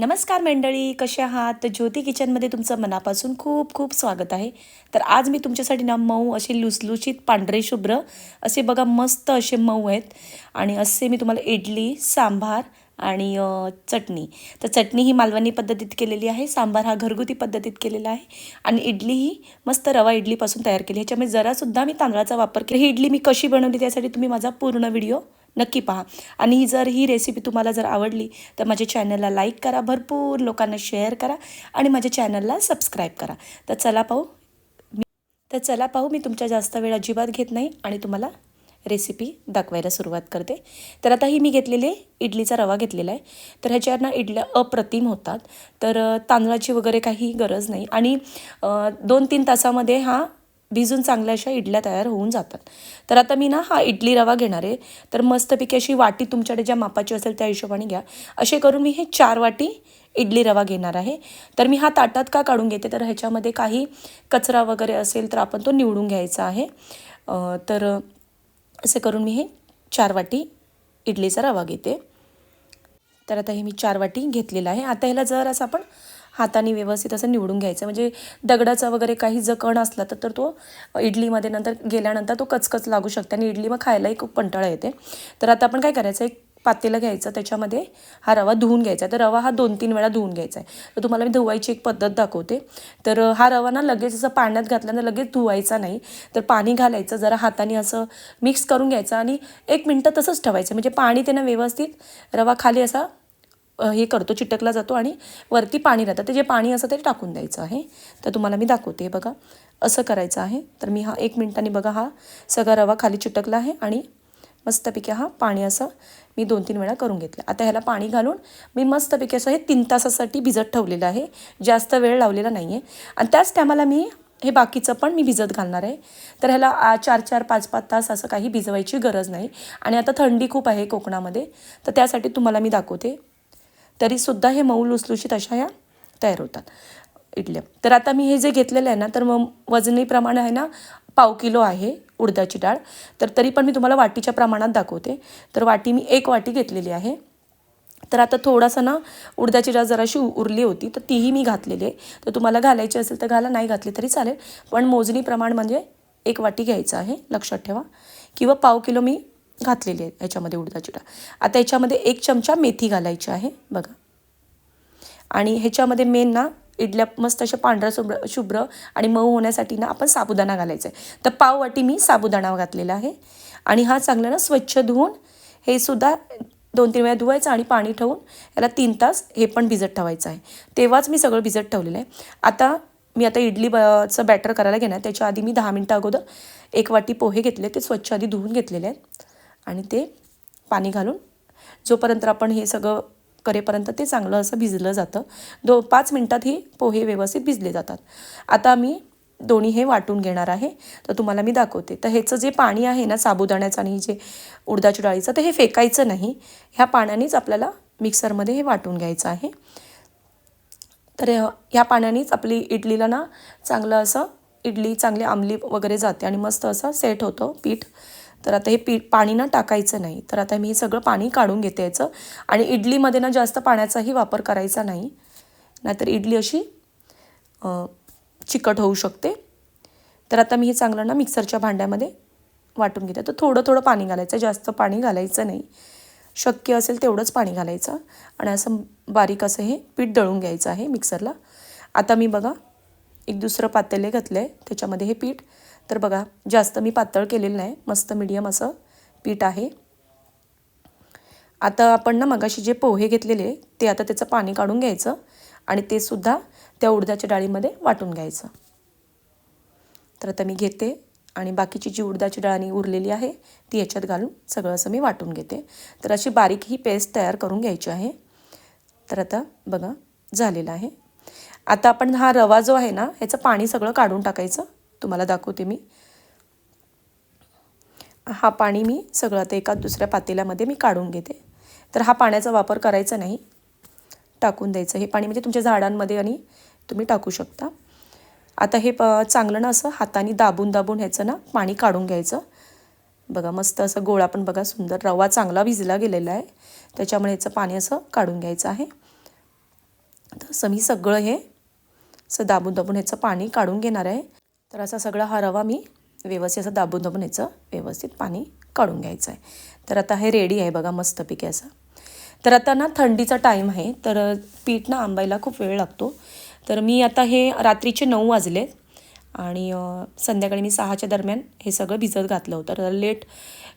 नमस्कार मंडळी कसे आहात? ज्योती किचनमध्ये तुमचं मनापासून खूप खूप स्वागत आहे. तर आज मी तुमच्यासाठी ना मऊ असे लुसलुशीत पांढरे शुभ्र असे बघा मस्त असे मऊ आहेत. आणि असे मी तुम्हाला इडली सांभार आणि चटणी. तर चटणी ही मालवणी पद्धतीत केलेली आहे सांबार हा घरगुती पद्धतीत केलेला आहे. आणि इडली ही मस्त रवा इडलीपासून तयार केली ह्याच्यामुळे जरासुद्धा मी तांदळाचा वापर केला. ही इडली मी कशी बनवली त्यासाठी तुम्ही माझा पूर्ण व्हिडिओ नक्की पहा. आणि ही जर ही रेसिपी तुम्हाला जर आवडली तर माझ्या चॅनलला लाईक करा भरपूर लोकांना शेअर करा आणि माझ्या चॅनलला सबस्क्राईब करा. तर चला पाहू मी तर चला पाहू मी तुमच्या जास्त वेळ अजिबात घेत नाही आणि तुम्हाला रेसिपी दाखवायला सुरुवात करते. तर आता ही मी घेतलेली इडलीचा रवा घेतलेला आहे. तर ह्याच्यावर ना इडल्या अप्रतिम होतात. तर तांदळाची वगैरे काही गरज नाही. आणि दोन तीन तासामध्ये हा भिजून चांगल्या अशा इडल्या तयार होऊन जातात. तर आता मी ना हा इडली रवा घेणार आहे. तर मस्तपैकी अशी वाटी तुमच्याकडे ज्या मापाची असेल त्या हिशोबाने घ्या. असे करून मी हे चार वाटी इडली रवा घेणार आहे. तर मी हा ताटात का काढून घेते? तर ह्याच्यामध्ये काही कचरा वगैरे असेल तर आपण तो निवडून घ्यायचा आहे. तर असे करून मी हे चार वाटी इडलीचा रवा घेते. तर आता हे मी चार वाटी घेतलेलं आहे. आता ह्याला जर असं आपण हाताने व्यवस्थित असं निवडून घ्यायचं. म्हणजे दगडाचा वगैरे काही जर कण असला तर तर तो इडलीमध्ये नंतर गेल्यानंतर तो कचकच लागू शकते आणि इडली मग खायलाही खूप कंटाळा येते. तर आता आपण काय करायचं एक पातेलं घ्यायचं त्याच्यामध्ये हा रवा धुवून घ्यायचा. तर रवा हा दोन तीन वेळा धुवून घ्यायचा आहे. तर तुम्हाला मी धुवायची एक पद्धत दाखवते. तर हा रवा ना लगेच असं पाण्यात घातल्यानंतर लगेच धुवायचा नाही. तर पाणी घालायचं जरा हाताने असं मिक्स करून घ्यायचं आणि एक मिनटं तसंच ठेवायचं. म्हणजे पाणी त्यानं व्यवस्थित रवा खाली असा हे करतो चिटकला जातो आणि वरती पाणी राहतं. ते जे पाणी असं ते टाकून द्यायचं आहे. तर तुम्हाला मी दाखवते बघा. असं करायचं आहे. तर मी हा एक मिनटाने बघा हा सगळा रवा खाली चिटकला आहे आणि मस्तपैकी हा पाणी असं मी दोन तीन वेळा करून घेतलं. आता ह्याला पाणी घालून मी मस्तपैकी असं हे तीन तासासाठी भिजत ठेवलेलं आहे. जास्त वेळ लावलेला नाही आहे आणि त्याच टायमाला मी हे बाकीचं पण मी भिजत घालणार आहे. तर ह्याला आ, चार चार पाच पाच तास असं काही भिजवायची गरज नाही. आणि आता थंडी खूप आहे कोकणामध्ये. तर त्यासाठी तुम्हाला मी दाखवते. तरीसुद्धा हे मऊ लुसलुशीत अशा ह्या तयार होतात. इडल्या. तर आता मी हे जे घेतलेलं आहे ना तर मग वजनीप्रमाणे आहे ना पाव किलो आहे उडदाची डाळ. तर तरी पण मी तुम्हाला वाटीच्या प्रमाणात दाखवते. तर वाटी मी एक वाटी घेतलेली आहे. तर आता थोडासा ना उडदाची डाळ जराशी उ- उरली होती तर तीही मी घातलेली आहे. तर तुम्हाला घालायची असेल तर घाला नाही घातली तरी चालेल. पण मोजणी प्रमाण म्हणजे एक वाटी घ्यायचं आहे लक्षात ठेवा. किंवा पाव किलो मी घातलेली आहे ह्याच्यामध्ये उडदाची डाळ. आता याच्यामध्ये एक चमचा मेथी घालायची आहे बघा. आणि ह्याच्यामध्ये मेन ना इडल्या मस्त अशा पांढरा शुभ्र शुभ्र आणि मऊ होण्यासाठी ना आपण साबुदाणा घालायचा आहे. तर पाव वाटी मी साबुदाणा घातलेला आहे. आणि हा चांगला ना स्वच्छ धुवून हे सुद्धा दोन तीन वेळा धुवायचं आणि पाणी ठेवून याला तीन तास हे पण भिजत ठेवायचं आहे. तेव्हाच मी सगळं भिजत ठेवलेलं आहे. आता मी आता इडली बचं बॅटर करायला घेणार. त्याच्या आधी मी दहा मिनटं अगोदर एक वाटी पोहे घेतले ते स्वच्छ आधी धुवून घेतलेले आहेत. आणि ते पाणी घालून जोपर्यंत आपण हे सगळं करेपर्यंत ते चांगलं असं भिजलं जातं. दो पाच मिनटात ही पोहे व्यवस्थित भिजले जातात. आता मी दोन्ही हे वाटून घेणार आहे. तर तुम्हाला मी दाखवते. तर ह्याचं जे पाणी आहे ना साबुदाण्याचं आणि जे उडदाच्या डाळीचं तर हे फेकायचं नाही. ह्या पाण्यानेच आपल्याला मिक्सरमध्ये हे वाटून घ्यायचं आहे. तर ह्या ह्या पाण्यानेच आपली इडलीला ना चांगलं असं इडली चांगली आंबली वगैरे जाते आणि मस्त असं सेट होतं पीठ. तर आता हे पीठ पाणी ना टाकायचं नाही. तर आता मी हे सगळं पाणी काढून घेते याचं. आणि इडलीमध्ये ना जास्त पाण्याचाही वापर करायचा नाही. नाहीतर इडली अशी चिकट होऊ शकते. तर आता मी हे चांगलं ना मिक्सरच्या भांड्यामध्ये वाटून घेते. तर थोडं थोडं पाणी घालायचं. जास्त पाणी घालायचं नाही. शक्य असेल तेवढंच पाणी घालायचं. आणि असं बारीक असं हे पीठ दळून घ्यायचं आहे मिक्सरला. आता मी बघा एक दुसरं पातेले घातलं. आहे त्याच्यामध्ये हे पीठ तर बघा जास्त मी पातळ केलेलं नाही. मस्त मिडियम असं पीठ आहे. आता आपण ना मगाशी जे पोहे घेतलेले ते आता त्याचं पाणी काढून घ्यायचं आणि ते सुद्धा त्या उडदाच्या डाळीमध्ये वाटून घ्यायचं. तर आता मी घेते आणि बाकीची जी उडदाची डाळणी उरलेली आहे ती याच्यात घालून सगळं असं मी वाटून घेते. तर अशी बारीक ही पेस्ट तयार करून घ्यायची आहे. तर आता बघा झालेलं आहे. आता आपण हा रवा जो आहे ना ह्याचं पाणी सगळं काढून टाकायचं. तुम्हाला दाखवते मी. हा पाणी मी सगळं आता एका दुसऱ्या पातेल्यामध्ये मी काढून घेते. तर हा पाण्याचा वापर करायचा नाही. टाकून द्यायचं. हे पाणी म्हणजे तुमच्या झाडांमध्ये आणि तुम्ही टाकू शकता. आता हे प चांगलं ना असं हाताने दाबून दाबून ह्याचं ना पाणी काढून घ्यायचं. बघा मस्त असं गोळा पण बघा सुंदर. रवा चांगला भिजला गेलेला आहे. त्याच्यामुळे ह्याचं पाणी असं काढून घ्यायचं आहे. असं मी सगळं हे असं दाबून दाबून ह्याचं पाणी काढून घेणार आहे. तर असा सगळा हा रवा मी व्यवस्थित असं दाबून दाबून याचं व्यवस्थित पाणी काढून घ्यायचं आहे तर आता हे रेडी आहे बघा मस्तपैकी असं. तर आता ना थंडीचा टाईम आहे तर पीठ ना आंबायला खूप वेळ लागतो. तर मी आता हे रात्रीचे नऊ वाजले आणि संध्याकाळी मी सहाच्या दरम्यान हे सगळं भिजत घातलं होतं. तर लेट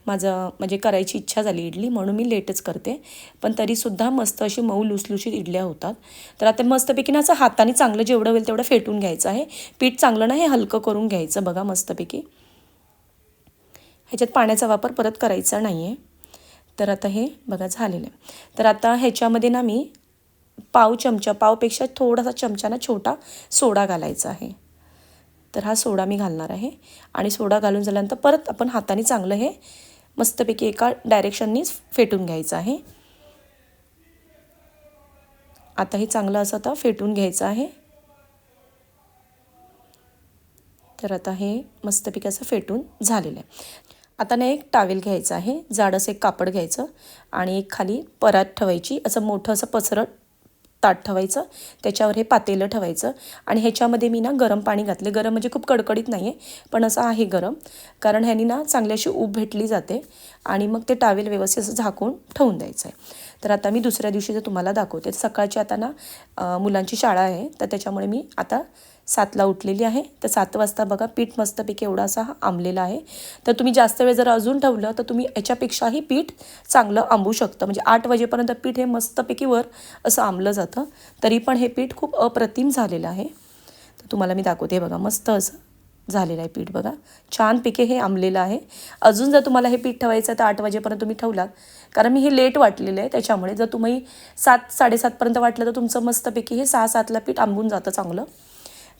माझं म्हणजे करायची इच्छा झाली इडली म्हणून मी लेटच करते. पण तरीसुद्धा मस्त अशी मऊ लुसलुशीत इडल्या होतात. तर आता मस्तपैकी ना असं हाताने चांगलं जेवढं होईल तेवढं फेटून घ्यायचं आहे. पीठ चांगलं ना हे हलकं करून घ्यायचं बघा मस्तपैकी. ह्याच्यात पाण्याचा वापर परत करायचा नाही आहे तर आता हे बघा झालेलं आहे. तर आता ह्याच्यामध्ये ना मी पाव चमचा पावपेक्षा थोडासा चमचाना छोटा सोडा घालायचा आहे. तर हा सोडा मी घालणार आहे. आणि सोडा घालून झाल्यानंतर परत आपण हाताने चांगलं हे मस्तपैकी एका डायरेक्शननीच फेटून घ्यायचं आहे. आता हे चांगलं असं आता फेटून घ्यायचं आहे. तर आता हे मस्तपैकी असं फेटून झालेलं आहे. आता ना एक टावेल घ्यायचं आहे. जाड असं एक कापड घ्यायचं आणि एक खाली परात ठेवायची. असं मोठं असं पसरट ताट ठेवायचं त्याच्यावर हे पातेलं ठेवायचं आणि ह्याच्यामध्ये मी ना गरम पाणी घातले. गरम म्हणजे खूप कडकडीत नाही आहे पण असं आहे गरम. कारण ह्यानी ना चांगली अशी ऊब भेटली जाते आणि मग ते टावेल व्यवस्थित असं झाकून ठेवून द्यायचं आहे तर आता मी दुसऱ्या दिवशी जर तुम्हाला दाखवते सकाळची आता ना मुलांची शाळा आहे तर त्याच्यामुळे मी आता सातला उठलेली आहे. तर सात वाजता बघा पीठ मस्तपैकी एवढा असा आंबलेला आहे. तर तुम्ही जास्त वेळ जर अजून ठेवलं तर तुम्ही याच्यापेक्षाही पीठ चांगलं आंबू शकतं. म्हणजे आठ वाजेपर्यंत पीठ हे मस्तपैकी वर असं आंबलं जातं. तरी पण हे पीठ खूप अप्रतिम झालेलं आहे. तर तुम्हाला मी दाखवते बघा मस्त असं झालेलं आहे पीठ बघा. छान पिके हे आंबलेलं आहे. अजून जर तुम्हाला हे पीठ ठेवायचं तर आठ वाजेपर्यंत तुम्ही ठेवलात. कारण मी हे लेट वाटलेलं आहे त्याच्यामुळे जर तुम्ही सात साडेसातपर्यंत वाटलं तर तुमचं मस्तपैकी हे सहा सातला पीठ आंबून जातं चांगलं.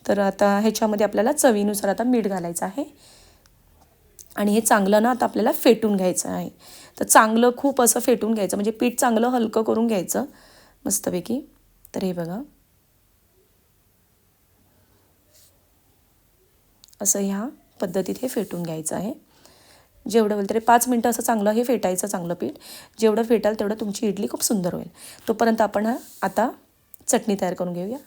तर आता ह्याच्यामध्ये आपल्याला चवीनुसार आता मीठ घालायचं आहे. आणि हे चांगलं ना आता आपल्याला फेटून घ्यायचं आहे. तर चांगलं खूप असं फेटून घ्यायचं म्हणजे पीठ चांगलं हलकं करून घ्यायचं मस्तपैकी तर हे बघा. असं ह्या पद्धतीत हे फेटून घ्यायचं आहे. जेवढं होईल तरी पाच मिनटं असं चांगलं हे फेटायचं चांगलं पीठ. जेवढं फेटाल तेवढं तुमची इडली खूप सुंदर होईल. तोपर्यंत आपण हा आता चटणी तयार करून घेऊया.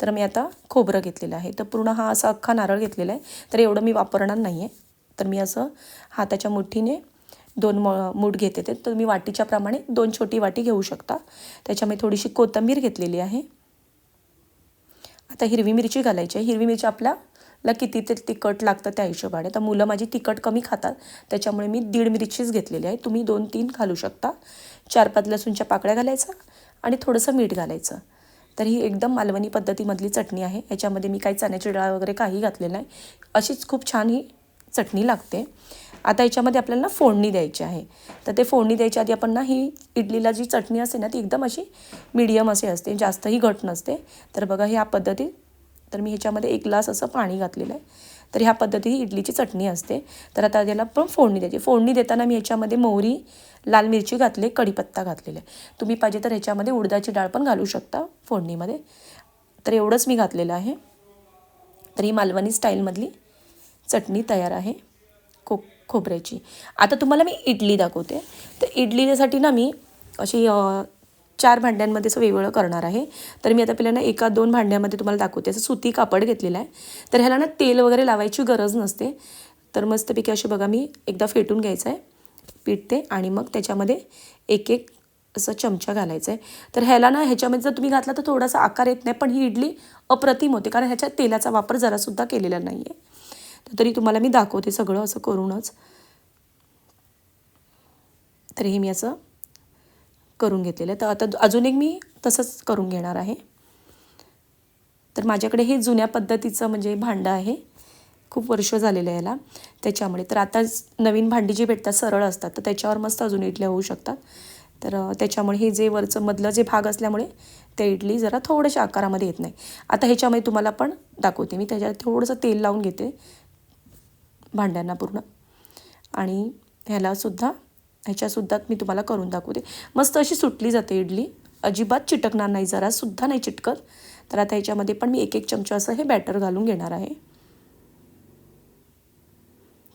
तर मी आता खोबरं घेतलेलं आहे. तर पूर्ण हा असा अख्खा नारळ घेतलेला आहे. तर एवढं मी वापरणार नाही आहे तर मी असं हाताच्या मुठीने दोन म मूठ घेते ते. तर मी वाटीच्या प्रमाणे दोन छोटी वाटी घेऊ शकता. त्याच्यामध्ये थोडीशी कोथिंबीर घेतलेली आहे. आता हिरवी मिरची घालायची आहे. हिरवी मिरची ला किती ते तिखट लागतं त्या हिशोबाने. तर मुलं माझी तिखट कमी खातात. त्याच्यामुळे मी दीड मिरचीच घेतलेली आहे. तुम्ही दोन तीन घालू शकता. चार पाच लसूणच्या पाकळ्या घालायचा आणि थोडंसं मीठ घालायचं. तर ही एकदम मालवणी पद्धतीमधली चटणी आहे. याच्यामध्ये मी काही चण्याची डाळ वगैरे काही घातलेलं आहे अशीच खूप छान ही चटणी लागते. आता याच्यामध्ये आपल्याला फोडणी द्यायची आहे. तर ते फोडणी द्यायच्या आधी आपण ना ही इडलीला जी चटणी असते ना ती एकदम अशी मीडियम असे असते. जास्तही घट नसते. तर बघा ह्या पद्धतीत तर मी ह्याच्यामध्ये एक ग्लास असं पाणी घातलेलं आहे. तर ह्या पद्धती इडलीची चटणी असते. तर आता त्याला पण फोडणी द्यायची. फोडणी देताना मी ह्याच्यामध्ये मोहरी लाल मिरची घातली कढीपत्ता घातलेला आहे. तुम्ही पाहिजे तर ह्याच्यामध्ये उडदाची डाळ पण घालू शकता फोडणीमध्ये. तर एवढंच मी घातलेलं आहे. तर ही मालवणी स्टाईलमधली चटणी तयार आहे खो खोबऱ्याची. आता तुम्हाला मी इडली दाखवते. तर इडलीसाठी ना मी अशी चार भांड्यांमध्ये असं वेगवेगळं करणार आहे. तर मी आता पहिल्यांदा एका दोन भांड्यामध्ये तुम्हाला दाखवते. असं सुती कापड घेतलेलं आहे. तर ह्याला ना तेल वगैरे लावायची गरज नसते. तर मस्तपैकी असे बघा मी एकदा फेटून घ्यायचं आहे. पिठते आणि मग त्याच्यामध्ये एक एक असं चमचा घालायचा आहे. तर ह्याला ना ह्याच्यामध्ये जर तुम्ही घातला तर थोडासा आकार येत नाही पण ही इडली अप्रतिम होते. कारण ह्याच्यात तेलाचा वापर जरासुद्धा केलेला नाही आहे तरी तुम्हाला मी दाखवते सगळं असं करूनच. तरीही मी असं करून घेतलेलं. तर आता अजून एक मी तसंच करून घेणार आहे. तर माझ्याकडे हे जुन्या पद्धतीचं म्हणजे भांडं आहे. खूप वर्ष झालेलं आहे याला. त्याच्यामुळे तर आता नवीन भांडी जी भेटतात सरळ असतात तर त्याच्यावर मस्त अजून इडल्या होऊ शकतात. तर त्याच्यामुळे हे जे वरचं मधलं जे भाग असल्यामुळे त्या इडली जरा थोड्याशा आकारामध्ये येत नाही. आता ह्याच्यामध्ये तुम्हाला पण दाखवते. मी त्याच्यात थोडंसं तेल लावून घेते. भांड्यांना पूर्ण. आणि ह्यालासुद्धा ह्याच्यासुद्धा मी तुम्हाला करून दाखवते. मस्त अशी सुटली जाते इडली. अजिबात चिटकणार नाही जरासुद्धा नाही चिटकत. तर आता ह्याच्यामध्ये पण मी एक एक चमचा असं हे बॅटर घालून घेणार आहे.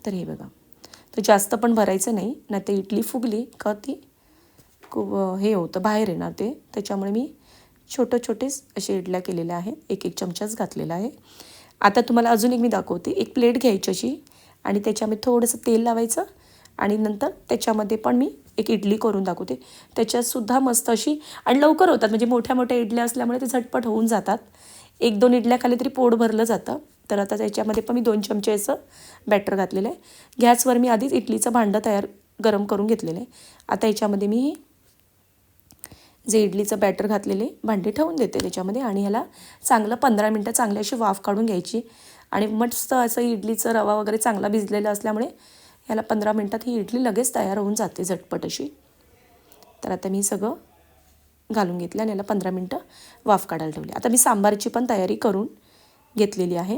तर हे बघा. तर जास्त पण भरायचं नाही नाही ते इडली फुगली का ती खूप हे होतं बाहेर येणार ते. त्याच्यामुळे मी छोटे छोटेच असे इडल्या केलेल्या आहेत. एक एक चमचाच घातलेला आहे. आता तुम्हाला अजून एक मी दाखवते. एक प्लेट घ्यायची अशी आणि त्याच्यामध्ये थोडंसं तेल लावायचं आणि नंतर त्याच्यामध्ये पण मी एक इडली करून दाखवते. त्याच्यातसुद्धा मस्त अशी आणि लवकर होतात म्हणजे मोठ्या मोठ्या इडल्या असल्यामुळे ते झटपट होऊन जातात. एक दोन इडल्या खाली तरी पोट भरलं जातं. तर आता त्याच्यामध्ये पण मी दोन चमचे असं बॅटर घातलेलं आहे. गॅसवर मी आधीच इडलीचं भांडं तयार गरम करून घेतलेलं आहे. आता याच्यामध्ये मी जे इडलीचं बॅटर घातलेले भांडी ठेवून देते त्याच्यामध्ये आणि ह्याला चांगलं पंधरा मिनटं चांगली अशी वाफ काढून घ्यायची. आणि मस्त असं इडलीचं रवा वगैरे चांगला भिजलेला असल्यामुळे ह्याला पंधरा मिनटात ही इडली लगेच तयार होऊन जाते झटपट अशी. तर आता मी सगळं घालून घेतलं आणि याला पंधरा मिनटं वाफ काढायला ठेवली. आता मी सांबारची पण तयारी करून घेतलेली आहे.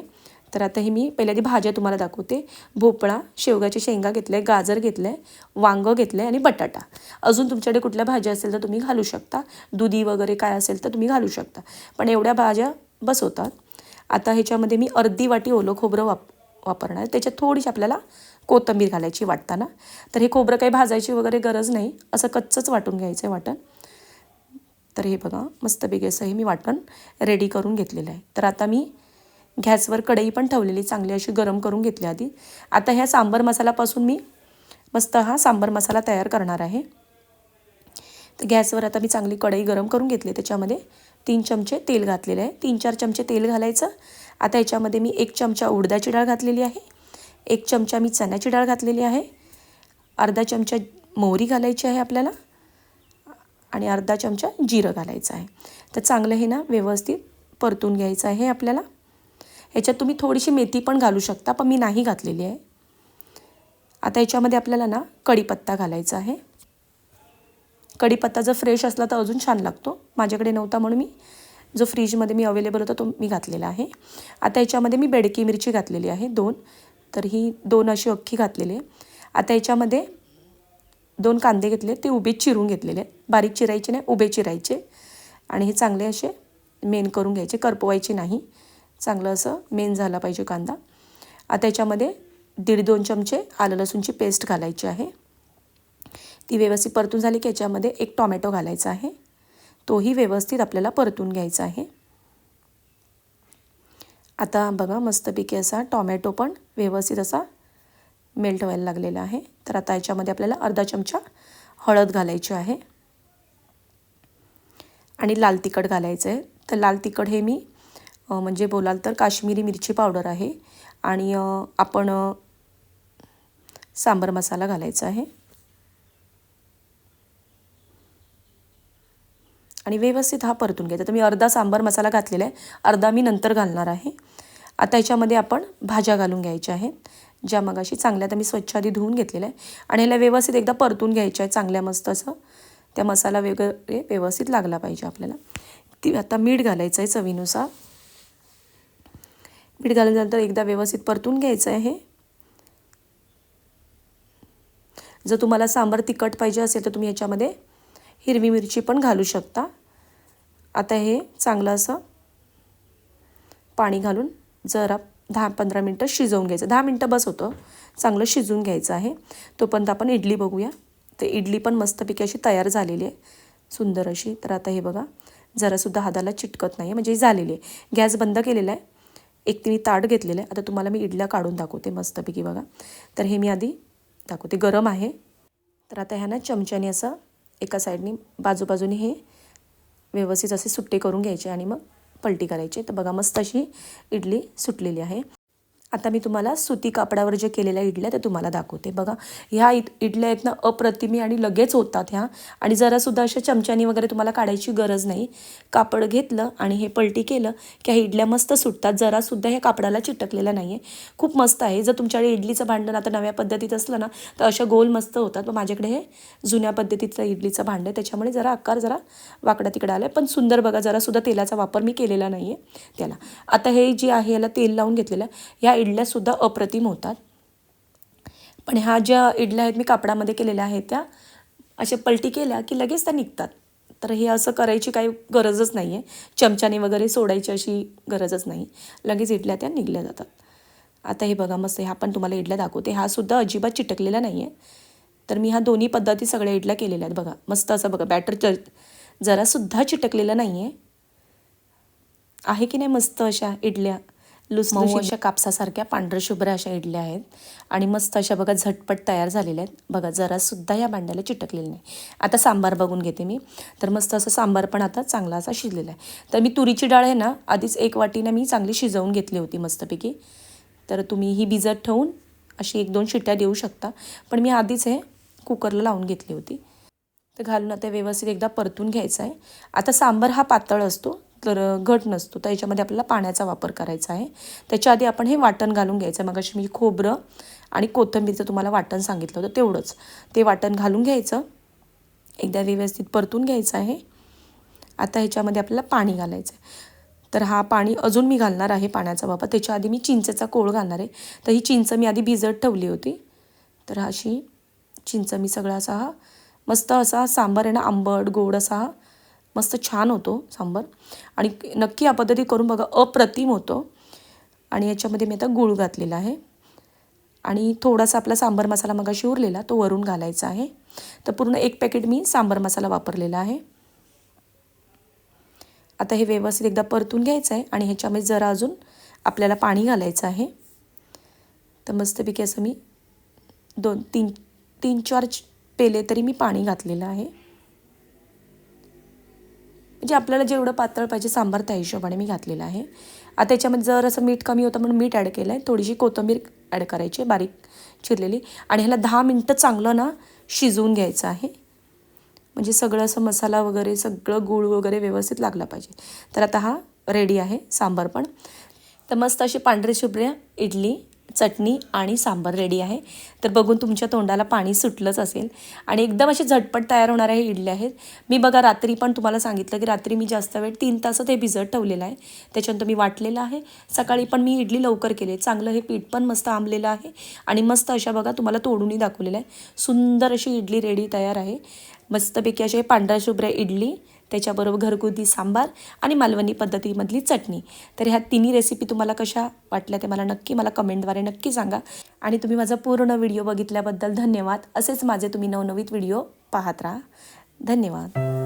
तर आता हे मी पहिल्या ती भाज्या तुम्हाला दाखवते. भोपळा शेवग्याच्या शेंगा घेतल्या आहे गाजर घेतलं आहे वांगं घेतलं आहे आणि बटाटा. अजून तुमच्याकडे कुठल्या भाज्या असेल तर तुम्ही घालू शकता. दुधी वगैरे काय असेल तर तुम्ही घालू शकता. पण एवढ्या भाज्या बस होतात आता ह्याच्यामध्ये मी अर्धी वाटी ओलं खोबरं वाप वापरणार. त्याच्यात थोडीशी आपल्याला कोथिंबीर घालायची वाटताना. तर हे खोबरं काही भाजायची वगैरे गरज नाही. असं कच्चंच वाटून घ्यायचं आहे वाटण. तर हे बघा मस्तपैकी असं हे मी वाटण रेडी करून घेतलेलं आहे. तर आता मी गॅसवर कढई पण ठेवलेली चांगली अशी गरम करून घेतली आधी. आता ह्या सांबर मसाल्यापासून मी मस्त हा सांबर मसाला तयार करणार आहे. तर गॅसवर आता मी चांगली कढई गरम करून घेतली त्याच्यामध्ये तीन चमचे तेल घातलेले आहे. तीन चार चमचे तेल घालायचं. आता याच्यामध्ये मी एक चमचा उडदाची डाळ घातलेली आहे. एक चमचा मी चण्याची डाळ घातलेली आहे. अर्धा चमचा मोहरी घालायची आहे आपल्याला आणि अर्धा चमचा जिरं घालायचं आहे. तर चांगलं हे ना व्यवस्थित परतून घ्यायचं आहे आपल्याला. ह्याच्यात तुम्ही थोडीशी मेथी पण घालू शकता पण मी नाही घातलेली आहे. आता याच्यामध्ये आपल्याला ना कढीपत्ता घालायचा आहे. कढीपत्ता जर फ्रेश असला तर अजून छान लागतो. माझ्याकडे नव्हता म्हणून मी जो फ्रीजमध्ये मी अवेलेबल होता तो मी घातलेला आहे. आता याच्यामध्ये मी बेडकी मिरची घातलेली आहे दोन. तर ही दोन अशी अख्खी घातलेली आहे. आता याच्यामध्ये दोन कांदे घेतले ते उभे चिरून घेतलेले बारीक चिरायचे नाही उभे चिरायचे. आणि हे चांगले असे मेन करून घ्यायचे करपवायचे नाही. चांगलं असं मेन झाला पाहिजे कांदा. आता याच्यामध्ये दीड दोन चमचे आलं लसूणची पेस्ट घालायची आहे. ती व्यवस्थित परतून झाली की याच्यामध्ये एक टॉमॅटो घालायचा आहे. तोही व्यवस्थित आपल्याला परतून घ्यायचा आहे. आता बघा मस्तपैकी असा टॉमॅटो पण व्यवस्थित असा मेल्ट व्हायला लागलेला आहे. तर आता याच्यामध्ये आपल्याला अर्धा चमचा हळद घालायची आहे आणि लाल तिखट घालायचं आहे तर लाल तिखट हे मी म्हणजे बोलाल तर काश्मीरी मिरची पावडर आहे आणि आपण सांबर मसाला घालायचा आहे. आणि व्यवस्थित हा परतून घ्यायचा. तर मी अर्धा सांबार मसाला घातलेला आहे. अर्धा मी नंतर घालणार आहे. आता याच्यामध्ये आपण भाज्या घालून घ्यायच्या आहेत ज्या मगाशी चांगल्या तर मी स्वच्छ आधी धुवून घेतलेल्या आहे आणि ह्याला व्यवस्थित एकदा परतून घ्यायच्या आहे चांगल्या मस्त असं. त्या मसाला वगैरे व्यवस्थित लागला पाहिजे आपल्याला. ती आता मीठ घालायचं आहे चवीनुसार. मीठ घालल्यानंतर एकदा व्यवस्थित परतून घ्यायचं आहे. जर तुम्हाला सांबार तिखट पाहिजे असेल तर तुम्ही याच्यामध्ये हिरवी मिरची पण घालू शकता. आता हे चांगलं असं पाणी घालून जरा दहा पंधरा मिनटं शिजवून घ्यायचं. दहा मिनटं बस होतं. चांगलं शिजवून घ्यायचं आहे. तोपर्यंत आपण इडली बघूया. तर इडली पण मस्तपैकी अशी तयार झालेली आहे. सुंदर अशी. तर आता हे बघा. जरासुद्धा हाताला चिटकत नाही आहे म्हणजे झालेली आहे. गॅस बंद केलेला आहे. एक मी ताट घेतलेलं आहे. आता तुम्हाला मी इडल्या काढून दाखवते मस्तपैकी बघा. तर हे मी आधी दाखवते. गरम आहे. तर आता ह्या ना चमच्याने असं एका साईडनी बाजूबाजूने हे व्यवस्थित असे सुट्टे करून घ्यायचे आणि मग पलटी करायची. तर बघा मस्त अशी इडली सुटलेली आहे. आता मी तुम्हाला सुती कापडावर जे केलेल्या इडल्या ते तुम्हाला दाखवते. बघा ह्या इड इडल्या आहेत ना अप्रतिमी आणि लगेच होतात ह्या. आणि जरासुद्धा अशा चमच्यानी वगैरे तुम्हाला काढायची गरज नाही. कापड घेतलं आणि हे पलटी केलं की ह्या इडल्या मस्त सुटतात. जरासुद्धा ह्या कापडाला चिटकलेलं नाही आहे खूप मस्त आहे. जर तुमच्याकडे इडलीचं भांडण आता नव्या पद्धतीत असलं ना तर अशा गोल मस्त होतात. मग माझ्याकडे हे जुन्या पद्धतीचं इडलीचं भांडं आहे. त्याच्यामुळे जरा आकार जरा वाकडा तिकडा आला आहे पण सुंदर बघा जरासुद्धा तेलाचा वापर मी केलेला नाही आहे त्याला. आता हे जे आहे याला तेल लावून घेतलेलं ह्या इडल्यासुद्धा अप्रतिम होतात. पण ह्या ज्या इडल्या आहेत मी कापडामध्ये केलेल्या आहेत त्या अशा पलटी केल्या की लगेच त्या निघतात. तर हे असं करायची काही गरजच नाही आहे चमच्याने वगैरे सोडायची अशी गरजच नाही. लगेच इडल्या त्या निघल्या जातात. आता हे बघा मस्त ह्या पण तुम्हाला इडल्या दाखवते. हा सुद्धा अजिबात चिटकलेला नाही आहे तर मी ह्या दोन्ही पद्धती सगळ्या इडल्या केलेल्या आहेत बघा. मस्त असं बघा बॅटर जर जरासुद्धा चिटकलेलं नाही आहे आहे की नाही मस्त अशा इडल्या? लुसलुशीच्या कापसासारख्या पांढऱ्या शुभ्र अशा इडल्या आहेत. आणि मस्त अशा बघा झटपट तयार झालेल्या आहेत. बघा जरासुद्धा या भांड्याला चिटकलेलं नाही. आता सांबार बघून घेते मी. तर मस्त असं सांबार पण आता चांगला असा शिजलेला आहे. तर मी तुरीची डाळ आहे ना आधीच एक वाटीनं मी चांगली शिजवून घेतली होती मस्तपैकी. तर तुम्ही ही भिजत ठेवून अशी एक दोन शिट्ट्या देऊ शकता. पण मी आधीच हे कुकरला लावून घेतली होती. तर घालून आता व्यवस्थित एकदा परतून घ्यायचं आहे. आता सांबार हा पातळ असतो. तर घट नसतो. तर याच्यामध्ये आपल्याला पाण्याचा वापर करायचा आहे. त्याच्या आधी आपण हे वाटण घालून घ्यायचं मग अशी मी खोबरं आणि कोथिंबीरचं तुम्हाला वाटण सांगितलं होतं तेवढंच. ते वाटण घालून घ्यायचं. एकदा व्यवस्थित परतून घ्यायचं आहे. आता ह्याच्यामध्ये आपल्याला पाणी घालायचं आहे. तर हा पाणी अजून मी घालणार आहे पाण्याचा वापर. त्याच्या आधी मी चिंचेचा कोळ घालणार आहे. तर ही चिंच मी आधी भिजत ठेवली होती. तर अशी चिंच मी सगळा असा हा मस्त असा सांबार आहे ना आंबट गोड असा हा मस्त छान होतो सांबार. आणि नक्की या पद्धती करून बघा अप्रतिम होतो. आणि याच्यामध्ये मी आता गूळ घातलेला आहे. आणि थोडासा आपला सांबार मसाला मगाशी उरलेला तो वरून घालायचा आहे. तर पूर्ण एक पॅकेट मी सांबार मसाला वापरलेला आहे. आता हे व्यवस्थित एकदा परतून घ्यायचं आहे आणि ह्याच्यामध्ये जरा अजून आपल्याला पाणी घालायचं आहे. तर मस्तपैकी असं मी दोन तीन तीन चार पेले तरी मी पाणी घातलेलं आहे. म्हणजे आपल्याला जेवढं पातळ पाहिजे सांबार त्या हिशोबाने मी घातलेलं आहे. आता त्याच्यामध्ये जर असं मीठ कमी होतं म्हणून मीठ ॲड केलं आहे थोडीशी कोथिंबीर ॲड करायची बारीक चिरलेली. आणि ह्याला दहा मिनटं चांगलं ना शिजवून घ्यायचं आहे. म्हणजे सगळं असं मसाला वगैरे सगळं गूळ वगैरे व्यवस्थित लागला पाहिजे. तर आता हा रेडी आहे सांबार पण. तर मस्त अशी पांढरे शुभ्र इडली चटणी आणि सांबार रेडी आहे. तर बघून तुमच्या तोंडाला पाणी सुटलंच असेल. आणि एकदम असे झटपट तयार होणाऱ्या हे इडल्या आहेत. मी बघा रात्री पण तुम्हाला सांगितलं की रात्री मी जास्त वेळ तीन तास ते भिजत ठेवलेलं आहे. त्याच्यानंतर मी वाटलेलं आहे. सकाळी पण मी इडली लवकर केली चांगलं हे पीठ पण मस्त आंबलेलं आहे. आणि मस्त अशा बघा तुम्हाला तोडूनही दाखवलेलं आहे. सुंदर अशी इडली रेडी तयार आहे. मस्तपैकी अशी पांढऱ्या शुभ्र इडली त्याच्याबरोबर घरगुती सांबार आणि मालवणी पद्धतीमधली चटणी. तर ह्या तिन्ही रेसिपी तुम्हाला कशा वाटल्या ते मला नक्की मला कमेंटद्वारे नक्की सांगा. आणि तुम्ही माझा पूर्ण व्हिडिओ बघितल्याबद्दल धन्यवाद. असेच माझे तुम्ही नवनवीत व्हिडिओ पाहत राहा. धन्यवाद.